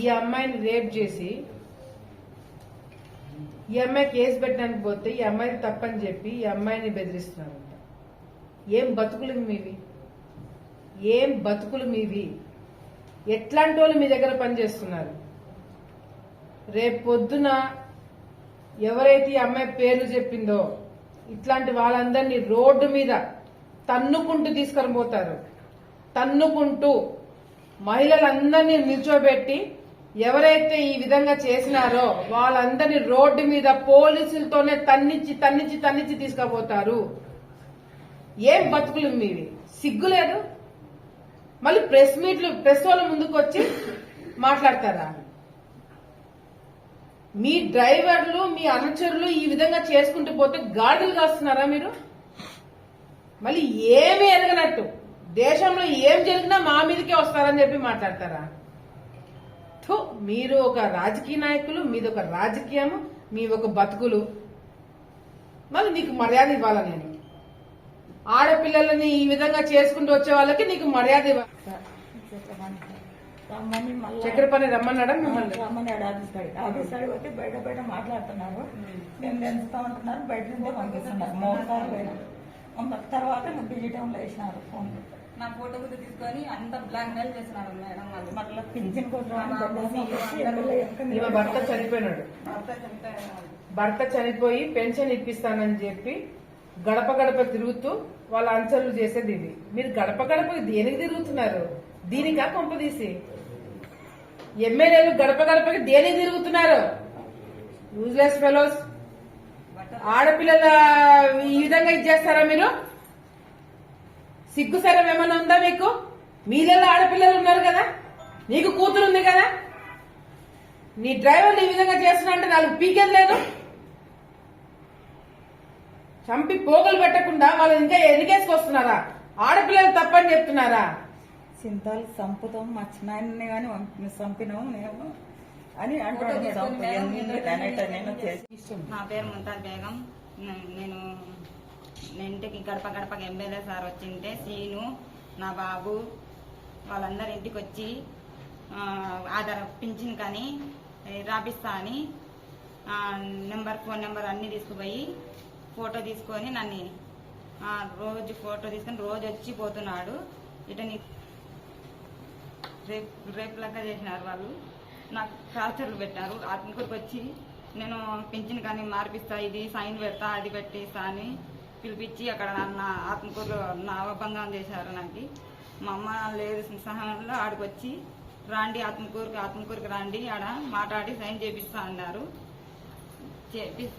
ఈ అమ్మాయిని రేప్ చేసి ఈ అమ్మాయి కేసు పెట్టడానికి పోతే ఈ అమ్మాయిని తప్పని చెప్పి ఈ అమ్మాయిని బెదిరిస్తున్నారంట. ఏం బతుకులు మీవి? ఏం బతుకులు మీవి? ఎట్లాంటి వాళ్ళు మీ దగ్గర పనిచేస్తున్నారు రేపు పొద్దున ఎవరైతే ఈ అమ్మాయి పేర్లు చెప్పిందో ఇట్లాంటి వాళ్ళందరినీ రోడ్డు మీద తన్నుకుంటూ తీసుకొని పోతారు. తన్నుకుంటూ మహిళలందరినీ నిల్చోబెట్టి ఎవరైతే ఈ విధంగా చేసినారో వాళ్ళందరినీ రోడ్డు మీద పోలీసులతోనే తన్నిచ్చి తన్నిచ్చి తన్నిచ్చి తీసుకుపోతారు. ఏం బతుకులు మీవి? సిగ్గు లేదు? మళ్ళీ ప్రెస్ మీట్లు ప్రెస్ వాళ్ళ ముందుకు వచ్చి మాట్లాడతారా? మీ డ్రైవర్లు మీ అనుచరులు ఈ విధంగా చేసుకుంటూ పోతే గాడులు కాస్తున్నారా మీరు? మళ్ళీ ఏమీ ఎరగనట్టు. దేశంలో ఏం జరిగినా మా మీదకే వస్తారని చెప్పి మాట్లాడతారా? థు, మీరు ఒక రాజకీయ నాయకులు మీది ఒక రాజకీయము మీ ఒక బతుకులు. మరి నీకు మర్యాద ఇవ్వాలా నేను. ఆడపిల్లలని ఈ విధంగా చేసుకుంటూ వచ్చే వాళ్ళకి నీకు మర్యాద ఇవ్వాలి చక్కెర పని రమ్మన్నాడా మిమ్మల్ని? రమ్మన్నాడు ఆఫీస్ కాడికి వచ్చి బయట బయట మాట్లాడుతున్నారు. నేను పెంచుతా ఉంటున్నారు బయట నుండే పంపిస్తున్నారు. మోసాలు తర్వాత నాకు వేసినారు ఫోన్ నా ఫోటో కూడా తీసుకొని అంత బ్లాక్ మెయిల్ చేస్తున్నారు మేడం వాళ్ళు. మళ్ళీ పింఛన్ కోసం భర్త చనిపోయినాడు. భర్త చనిపోయారు. భర్త చనిపోయి పెన్షన్ ఇప్పిస్తానని చెప్పి గడప గడప తిరుగుతూ వాళ్ళ అంచర్లు చేసేది ఇది. మీరు గడప గడప దేనికి తిరుగుతున్నారు? దీనికా కొంపదీసి ఎమ్మెల్యేలు గడప గడపకి దేనికి తిరుగుతున్నారు? యూజ్లెస్ ఫెలోస్ ఆడపిల్లల ఈ విధంగా ఇచ్చేస్తారా మీరు? సిగ్గు సరం ఏమైనా ఉందా మీకు? మీలలో ఆడపిల్లలు ఉన్నారు కదా? నీకు కూతురు ఉంది కదా? నీ డ్రైవర్లు ఈ విధంగా చేస్తున్నా అంటే నాలుగు పీకేది లేదు. చంపి పోగలు పెట్టకుండా వాళ్ళు ఇంకా ఎదిగేసుకొస్తున్నారా ఆడపిల్లలు తప్పని చెప్తున్నారా? సింతాలు చంపుతాం మా చిన్నాయన్ని కానీ చంపినాం మేము. అని చేసి నా పేరు ముంతాజ్ బేగం. నేను ఇంటికి గడప గడపకి ఎమ్మెల్యే సార్ వచ్చింటే సీను నా బాబు వాళ్ళందరి ఇంటికి వచ్చి ఆధార్ పింఛన్ కానీ రాపిస్తా అని నెంబర్ ఫోన్ నెంబర్ అన్నీ తీసుకుపోయి ఫోటో తీసుకొని నన్ను రోజు ఫోటో తీసుకొని రోజు వచ్చి పోతున్నాడు. ఇటని రేపు రేపు లెక్క చేసినారు వాళ్ళు. నాకు టార్చర్లు పెట్టారు. ఆత్మకూరుకు వచ్చి నేను పింఛన్ కానీ మార్పిస్తా ఇది సైన్ పెడతా అది పెట్టిస్తా అని పిలిపించి అక్కడ నా ఆత్మకూరులో నా చేశారు నాకు. మా అమ్మ లేదు సహాయంలో ఆడికి వచ్చి రాండి ఆత్మకూరుకి ఆత్మకూరుకి రాండి ఆడ మాట్లాడి సైన్ చేపిస్తా అన్నారు. చేపి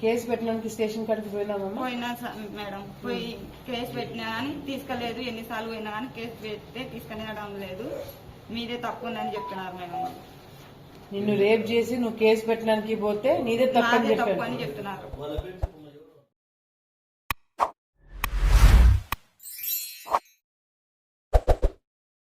కేసు పెట్టడానికి స్టేషన్ కాడికి పోయినామమ్మా పోయినా స- మేడం. పోయి కేసు పెట్టినా కానీ తీసుకెళ్ళేదు. ఎన్నిసార్లు పోయినా కానీ కేసు పెడితే తీసుకెళ్ళడం లేదు. మీదే తప్పు ఉందని చెప్తున్నారు మేడం. నిన్ను రేప్ చేసి నువ్వు కేసు పెట్టడానికి పోతే నీదే తప్పని చెప్పాను.